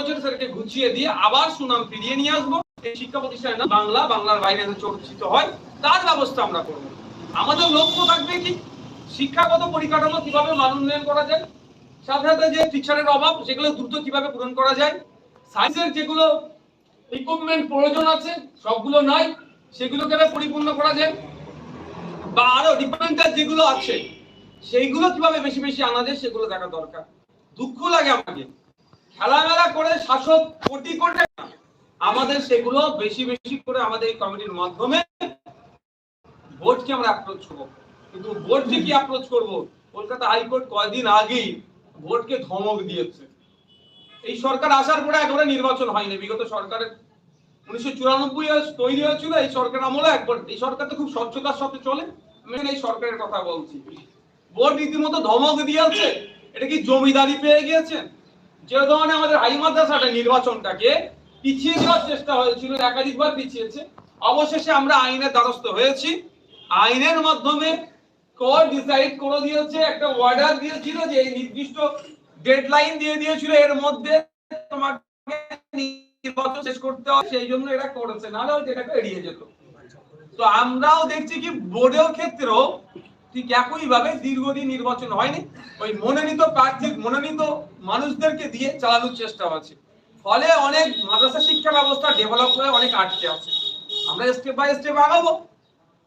বছর সেটাকে গুছিয়ে দিয়ে আবার সুনাম ফিরিয়ে নিয়ে আসব। এই শিক্ষা প্রতিষ্ঠানে না বাংলা, বাংলার বাইরে চর্চিত হয়, তার ব্যবস্থা আমরা করব। আমাদের লক্ষ্য থাকবে কি? শিক্ষাগত পরিকাঠামো কীভাবে মান উন্নয়ন করা যায়? সাথে যে টিচারের অভাব, সেগুলো দ্রুত কীভাবে পূরণ করা যায়? সায়েন্সের যেগুলো ইকুইপমেন্ট প্রয়োজন আছে, সবগুলো নাই সেগুলো কীভাবে পরিপূর্ণ করা যায়? বা আরও ডিপার্টমেন্টাল যেগুলো আছে, সেইগুলো কীভাবে বেশি বেশি আনা যায়, সেগুলো দেখা দরকার। দুঃখ লাগে আমাকে। খেলামেলা করে শাসক কোটি টাকা। আমাদের সেগুলো বেশি বেশি করে আমাদের এই কমিটির মাধ্যমে বোর্ডকে আমরা অ্যাপ্রোচ করব। কিন্তু বোর্ডকে কি অ্যাপ্রোচ করব? কলকাতা হাইকোর্ট কয়েকদিন আগেই বোর্ডকে ধমক দিয়েছে। এই সরকার আসার পরে একবারে নির্বাচন হয়নি। বিগত সরকারের উনিশশো চুরানব্বই তৈরি হয়েছিল, এই সরকার আমলে একবার এই সরকার তো খুব স্বচ্ছতার সাথে চলে। আমি এই সরকারের কথা বলছি। বোর্ড রীতিমতো ধমক দিয়েছে। এটা কি জমিদারি পেয়ে গিয়েছেন যে ধরনের আমাদের হাই মাদ্রাসাটা নির্বাচনটাকে পিছিয়ে দেওয়ার চেষ্টা হয়েছিল, একাধিকবার পিছিয়েছে, অবশেষে আমরা আইনের দ্বারস্থ হয়েছি। আইনের মাধ্যমে কোর্ট ডিসাইড করে দিয়েছে, একটা অর্ডার দিয়েছিল যে এই নির্দিষ্ট ডেডলাইন দিয়ে দিয়েছিল, এর মধ্যে তোমাকে নির্বাচন শেষ করতে হবে, সেই জন্য এটা করেছে, নাহলে এড়িয়ে যেত। তো আমরাও দেখছি কি বোর্ডের ক্ষেত্রেও ঠিক একই ভাবে দীর্ঘদিন নির্বাচন হয়নি। ওই মনোনীত প্রার্থী, মনোনীত মানুষদেরকে দিয়ে চালানোর চেষ্টা হচ্ছে। ফলে অনেক মাদ্রাসা শিক্ষা ব্যবস্থা ডেভেলপ হয়ে অনেক আটকে আছে। আমরা স্টেপ বাই স্টেপ আগাবো।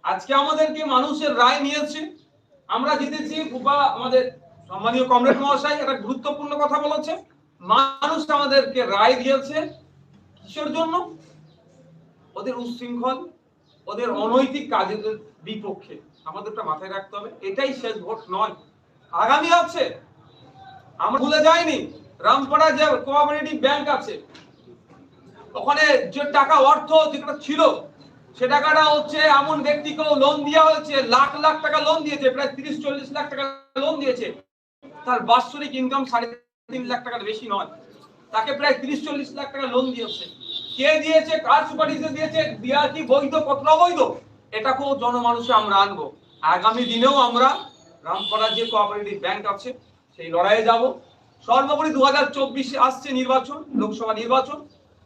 আজকে আমাদেরকে মানুষের রায় নিয়েছে। আমরা জিতেছি ফুপা আমাদের সম্মানীয় কমরেড মহাশয় একটা গুরুত্বপূর্ণ কথা বলেছে। মানুষ আমাদেরকে রায় দিয়েছে কিসের জন্য? ওদের উচ্ছৃঙ্খল, ওদের অনৈতিক কাজের বিপক্ষে। আমাদেরটা মাথায় রাখতে হবে। এটাই শেষ ভোট নয়। আগামী আছে। আমরা ভুলে যাইনি, রামপাড়া যে কোঅপারেটিভ ব্যাংক আছে, ওখানে যে টাকা অর্থ যেটা ছিল, সে টাকাটা হচ্ছে এমন ব্যক্তিকেও লোন দেওয়া হয়েছে, লাখ লাখ টাকা লোন দিয়েছে, প্রায় তিরিশ চল্লিশ লাখ টাকা লোন দিয়েছে। তার বাৎসরিক ইনকাম সাড়ে তিন লাখ টাকার বেশি নয়। তাকে প্রায় তিরিশ চল্লিশ লাখ টাকা লোন দিয়েছে। কে দিয়েছে, কার সুপারিশে দিয়েছে দেওয়া কি বৈধ, কত অবৈধ? এটাকেও জনমানুষে আমরা আনব। আগামী দিনেও আমরা রামপাড়া যে কোঅপারেটিভ ব্যাংক আছে, সেই লড়াইয়ে যাব। সর্বোপরি দু হাজার চব্বিশে আসছে নির্বাচন, লোকসভা নির্বাচন।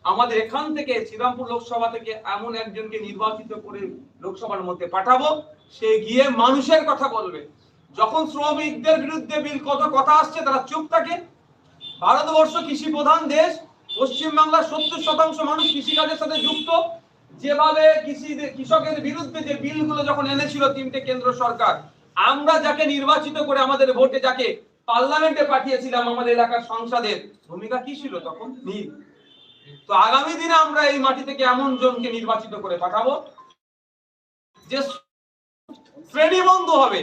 আমাদের এখান থেকে শ্রীরামপুর লোকসভা থেকে এমন একজনকে নির্বাচিত করে লোকসভার মধ্যে পাঠাবো, সে গিয়ে মানুষের কথা বলবে। যখন শ্রমিকদের বিরুদ্ধে বিল কত কথা আসছে তারা চুপ থাকে। ভারতবর্ষ কৃষি প্রধান দেশ, পশ্চিমবাংলার সত্তর শতাংশ মানুষ কৃষিকাজের সাথে যুক্ত। যেভাবে কৃষি কৃষকের বিরুদ্ধে যে বিলগুলো যখন এনেছিল তিনটে কেন্দ্র সরকার, আমরা যাকে নির্বাচিত করে আমাদের ভোটে যাকে পার্লামেন্টে পাঠিয়েছিলাম আমাদের এলাকার সংসদের, ভূমিকা কি ছিল তখন? নীল। তো আগামী দিনে আমরা এই মাটি থেকে এমন জনকে নির্বাচিত করে পাঠাবো যে শ্রেণীবন্ধ হবে।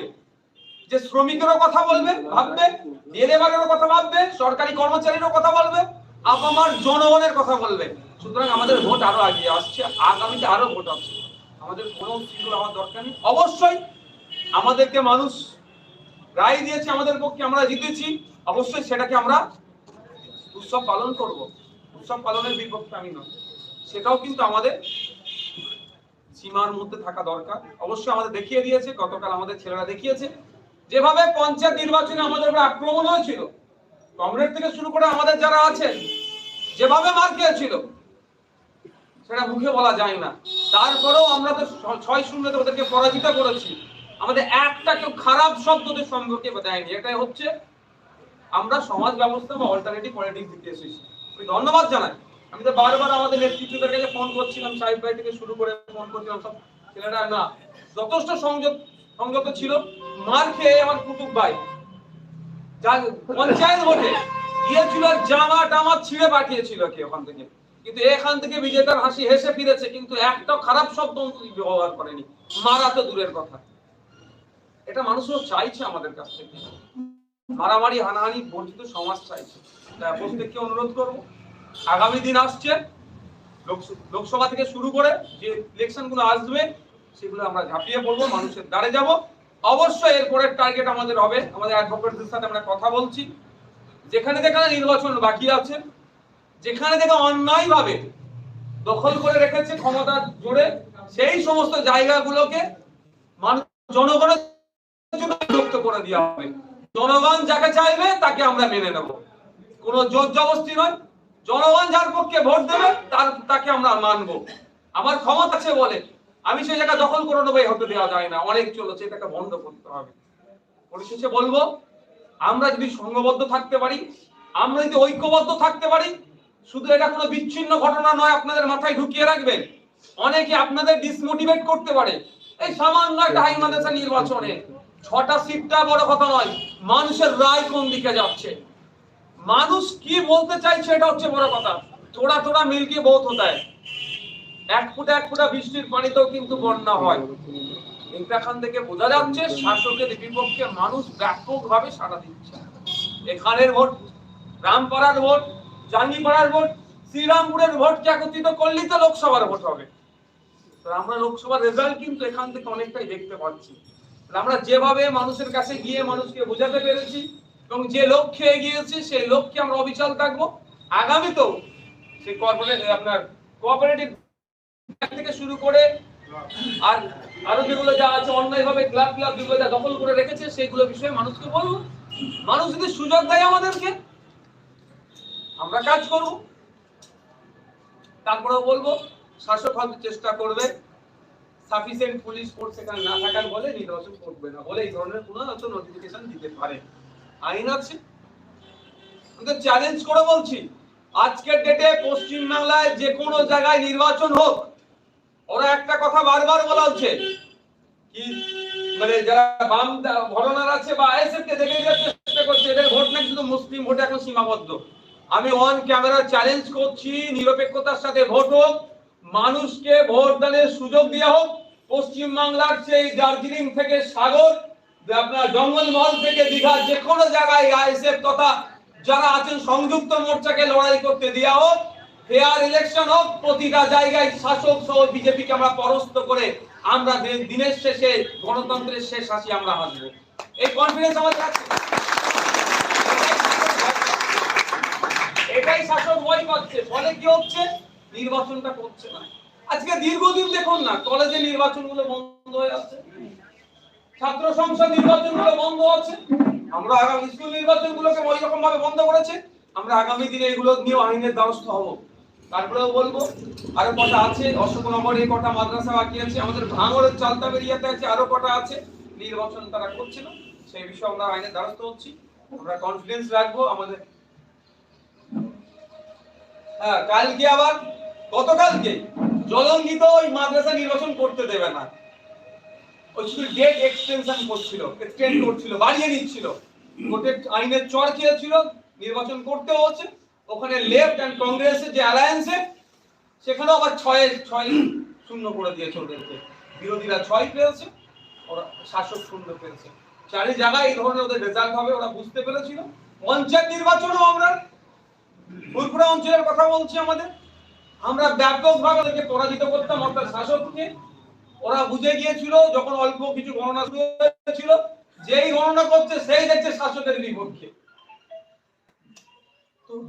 যে শ্রমিকেরও কথা বলবে, ভাববে লেবারেরও কথা ভাববে, সরকারি কর্মচারীরও কথা বলবে আপামার জনগণের কথা বলবে সুতরাং আমাদের ভোট আরও এগিয়ে আসছে, আগামীতে আরও ভোট আসছে। আমাদের কোনো শৃঙ্খলা আমার দরকার নেই। অবশ্যই আমাদেরকে মানুষ রায় দিয়েছে আমাদের পক্ষে, আমরা জিতেছি। অবশ্যই সেটাকে আমরা উৎসব পালন করব। উৎসব পালনের বিপক্ষে আমি নয় সেটাও কিন্তু আমাদের সীমার মধ্যে থাকা দরকার। অবশ্যই আমাদের দেখিয়ে দিয়েছে, গতকাল আমাদের ছেলেরা দেখিয়েছে। যেভাবে পঞ্চায়েত নির্বাচনে আমাদের উপর আক্রমণ হয়েছিল কংগ্রেস থেকে শুরু করে আমাদের যারা আছেন, যেভাবে মার খেয়েছিল, সেটা মুখে বলা যায় না। তারপরেও আমরা তো ছয় শূন্যতে ওদেরকে পরাজিত করেছি। আমাদের একটা কেউ খারাপ শব্দ ওদের সম্পর্কে দেয়নি। এটাই হচ্ছে আমরা সমাজ ব্যবস্থা বা অল্টারনেটিভ পলিটিক্স দিতে এসেছি। আমি ধন্যবাদ জানাই। আমি তো বারবার আমাদের নেতৃত্বদের কাছে ফোন করছিলাম, সাহেব ভাই থেকে শুরু করে ফোন করছিলাম, সব ছেলেরা না, যথেষ্ট সংযত সংযত ছিল। মার খেয়ে আমার কুতুব ভাই পঞ্চায়েত ভোটে গিয়েছিল জামা টামা ছিঁড়ে পাঠিয়েছিল কি ওখান থেকে। কিন্তু এখান থেকে বিজেতার হাসি হেসে ফিরেছে, কিন্তু একটা খারাপ শব্দ ব্যবহার করেনি। মারা তো দূরের কথা। এটা মানুষও চাইছে আমাদের কাছ থেকে। মারামারি, হানাহানি বর্জিত সমাজ চাইছে। তাই প্রত্যেককে অনুরোধ করব, আগামী দিন আসছে, লোকস- লোকসভা থেকে শুরু করে যে ইলেকশনগুলো আসবে, সেগুলো আমরা ঝাঁপিয়ে পড়ব, মানুষের দ্বারে যাব। অবশ্যই এরপরের টার্গেট আমাদের হবে। আমাদের অ্যাডভোকেটদের সাথে আমরা কথা বলছি। যেখানে যেখানে নির্বাচন বাকি আছে, যেখানে যেখানে অন্যায় ভাবে দখল করে রেখেছে ক্ষমতা জুড়ে সেই সমস্ত জায়গাগুলোকে জনগণের করে দেওয়া হবে। জনগণ যাকে চাইবে তাকে আমরা মেনে নেব। কোনো জোর জবস্তি নয়। জনগণ যার পক্ষে ভোট দেবে, তার, তাকে আমরা মানব। আমার ক্ষমতা আছে বলে আমি সেই জায়গা দখল করে নেব হতে দেওয়া যায় না। অনেক চলেছে এটাকে বন্ধ করতে হবে। পরিশেষে বলব, আমরা যদি সংঘবদ্ধ থাকতে পারি, আমরা যদি ঐক্যবদ্ধ থাকতে পারি, শুধু এটা কোনো বিচ্ছিন্ন ঘটনা নয়, আপনাদের মাথায় ঢুকিয়ে রাখবেন। অনেকে আপনাদের ডিসমোটিভেট করতে পারে। এই সামান্য একটা হাই মাদ্রাসা নির্বাচনে ছটা সিটটা বড় কথা নয়, মানুষের রায় কোন দিকে যাচ্ছে? মানুষ কি বলতে চাইছে, এটা হচ্ছে বড় কথা। থোড়া থোড়া মিলকে বহুত হতা এক ফুটা এক ফুটা বৃষ্টির পানিতেও কিন্তু বন্যা হয়। এখান থেকে বোঝা যাচ্ছে শাসকের বিপক্ষে মানুষ ব্যাপকভাবে সাড়া দিচ্ছে। এখানের ভোট, রামপাড়ার ভোট, জাঙ্গিপাড়ার ভোট, শ্রীরামপুরের ভোটকে একত্রিত করলেই তো লোকসভার ভোট হবে। আমরা লোকসভার রেজাল্ট কিন্তু এখান থেকে অনেকটাই দেখতে পাচ্ছি। আমরা যেভাবে মানুষের কাছে গিয়ে মানুষকে বোঝাতে পেরেছি এবং যে লক্ষ্যে এগিয়েছি সেই লক্ষ্যে আমরা অবিচল থাকব। আগামীতেও সেই কর্পোরেট আপনার কোঅপারেটিভ থেকে শুরু করে আর আরও যেগুলো যা আছে ক্লাব ক্লাব যেগুলো যা দখল করে রেখেছে বিষয়ে মানুষকে বলব মানুষ যদি সুযোগ দেয় আমাদেরকে, আমরা কাজ করব। বলব, শাসক হয়তো চেষ্টা করবে। সাফিসিয়েন্ট পুলিশ ফোর্স এখানে না থাকার বলে নির্বাচন করবে না বলে এই ধরনের কোনো নোটিফিকেশন দিতে পারে। আইন আছে। কিন্তু চ্যালেঞ্জ করে বলছি, আজকের ডেটে পশ্চিম বাংলায় যে কোনো জায়গায় নির্বাচন হোক কথা বারবার বলা হচ্ছে। কি? মানে যারা বাম ঘটনার আছে বা আইএসএফ কে দেখে দেওয়ার চেষ্টা করছে, এদের ভোট নাকি শুধু মুসলিম ভোটে এখন সীমাবদ্ধ? আমি অন ক্যামেরা চ্যালেঞ্জ করছি, নিরপেক্ষতার সাথে ভোট হোক, মানুষকে ভোট দানের সুযোগ দেওয়া হোক। পশ্চিম বাংলার সেই দার্জিলিং থেকে সাগর, আপনার জঙ্গলমহল থেকে দীঘা যে কোনো জায়গায় আইএসএফ তথা যারা আছেন সংযুক্ত মোর্চাকে লড়াই করতে দেওয়া হোক। ফেয়ার ইলেকশন হোক, প্রতিটা জায়গায় শাসক সহ বিজেপিকে আমরা পরাস্ত করে আমরা দিনের শেষে গণতন্ত্রের শেষ হাসি আমরা হাসবো। এই কনফিডেন্স আমাদের আছে। এটাই শাসক ভয় পাচ্ছে। ফলে কি হচ্ছে? নির্বাচনটা করছে না। আজকে দীর্ঘদিন দেখুন না, কলেজে নির্বাচনগুলো বন্ধ হয়ে যাচ্ছে। ছাত্র সংসদ নির্বাচনগুলো বন্ধ আছে আমরা আগামী স্কুল নির্বাচনগুলোকে ওই রকম ভাবে বন্ধ করেছে। আমরা আগামী দিনে এগুলো নিয়ে আইনের দ্বারস্থ হব। তারপরেও বলব, আরও কটা আছে অশোকনগরে কটা মাদ্রাসা বাকি আছে, আমাদের ভাঙড়ের চালতা বেরিয়াতে আছে, আরও কটা আছে। নির্বাচন তারা করছে সেই বিষয়ে আমরা আইনের দ্বারস্থ হচ্ছি। আমরা কনফিডেন্স রাখব আমাদের। হ্যাঁ কালকে আবার, গতকালকে জলঙ্গিত ওই মাদ্রাসা নির্বাচন করতে দেবে না। ওই শুধু ডেট এক্সটেনশন করছিল এক্সটেন্ড করছিল, বাড়িয়ে নিচ্ছিল। কোর্টে আইনের চড় খেয়েছিল, নির্বাচন করতে হচ্ছে। ওখানে লেফট অ্যান্ড কংগ্রেসের যে অ্যালায়েন্সে সেখানেও আবার ছয় ছয় শূন্য করে দিয়েছে ওদেরকে। বিরোধীরা ছয় পেয়েছে ওরা শাসক শূন্য পেয়েছে চারি জায়গায় এই ধরনের ওদের রেজাল্ট হবে, ওরা বুঝতে পেরেছিল। পঞ্চায়েত নির্বাচনও আমরা ফুলপুরা অঞ্চলের কথা বলছি আমাদের। আমরা ব্যাপকভাবে ওদেরকে পরাজিত করতাম অর্থাৎ শাসককে। ওরা বুঝে গিয়েছিল, যখন অল্প কিছু গণনা শুরু হয়েছিল, যেই গণনা করছে, সেই দেখছে শাসকের বিপক্ষে।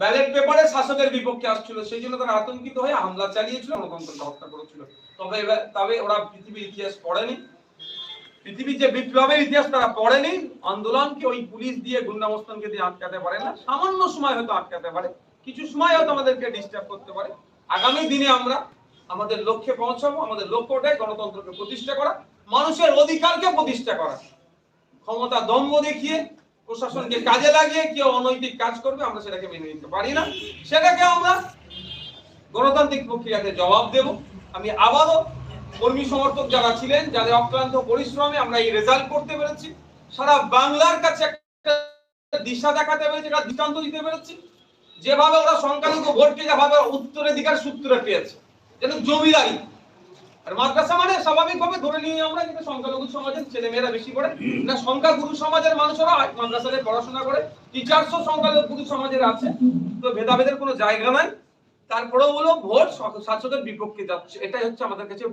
ব্যালেট পেপারে শাসকের বিপক্ষে আসছিল, সেই জন্য তারা আতঙ্কিত হয়ে হামলা চালিয়েছিল, গণতন্ত্রকে হত্যা করেছিল। তবে তবে ওরা পৃথিবীর ইতিহাস পড়েনি। পৃথিবীর যে বিপ্লবের ইতিহাস তারা পড়েনি। আন্দোলনকে ওই পুলিশ দিয়ে, গুন্ডামস্তানকে দিয়ে আটকাতে পারে না। সামান্য সময় হয়তো আটকাতে পারে। কিছু সময় হয়তো আমাদেরকে ডিস্টার্ব করতে পারে। আগামী দিনে আমরা আমাদের লক্ষ্যে পৌঁছাবো, আমাদের লক্ষ্যটাই গণতন্ত্রকে প্রতিষ্ঠা করা, মানুষের অধিকারকে প্রতিষ্ঠা করা। ক্ষমতা দম্ভ দেখিয়ে প্রশাসনকে কাজে লাগিয়ে কেউ অনৈতিক কাজ করবে, আমরা সেটাকে মেনে নিতে পারি না। সেটাকে আমরা গণতান্ত্রিক প্রক্রিয়াতে জবাব দেব। আমি আবারও কর্মী সমর্থক যারা ছিলেন, যাদের অক্লান্ত পরিশ্রমে আমরা এই রেজাল্ট করতে পেরেছি, সারা বাংলার কাছে একটা দিশা দেখাতে পেরেছি, একটা দৃষ্টান্ত দিতে পেরেছি। যেভাবে ওরা সংখ্যালঘু ভোটকে যেভাবে উত্তরাধিকার সূত্রে পেয়েছে, যেন জমিদারি মাদ্রাসা মানে স্বাভাবিকভাবে ধরে নিয়ে আমরা যেটা সংখ্যালঘু সমাজের ছেলে মেয়েরা বেশি করে না সংখ্যাগুরু সমাজের মানুষেরা মাদ্রাসাতে পড়াশোনা করে টিচার্সও সংখ্যালঘু সমাজের আছে, তো ভেদাভেদের কোনো জায়গা নাই। তারপরেও হলো ভোট শাসকের বিপক্ষে যাচ্ছে, এটাই হচ্ছে আমাদের কাছে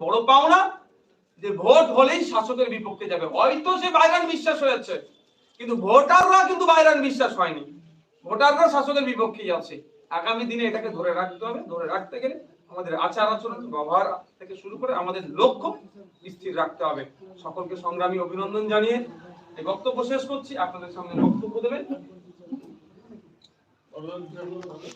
বড় পাওনা, যে ভোট হলেই শাসকের বিপক্ষে যাবে। হয়তো সে বাইরান বিশ্বাস হয়েছে, কিন্তু ভোটাররা কিন্তু বাইরান বিশ্বাস হয়নি। ভোটাররা শাসকের বিপক্ষেই আছে। আগামী দিনে এটাকে ধরে রাখতে হবে, ধরে রাখতে গেলে আমাদের আচার আচরণ, ব্যবহার থেকে শুরু করে আমাদের লক্ষ্য স্থির রাখতে হবে। সকলকে সংগ্রামী অভিনন্দন জানিয়ে এই বক্তব্য শেষ করছি। আপনাদের সামনে বক্তব্য দেবেন।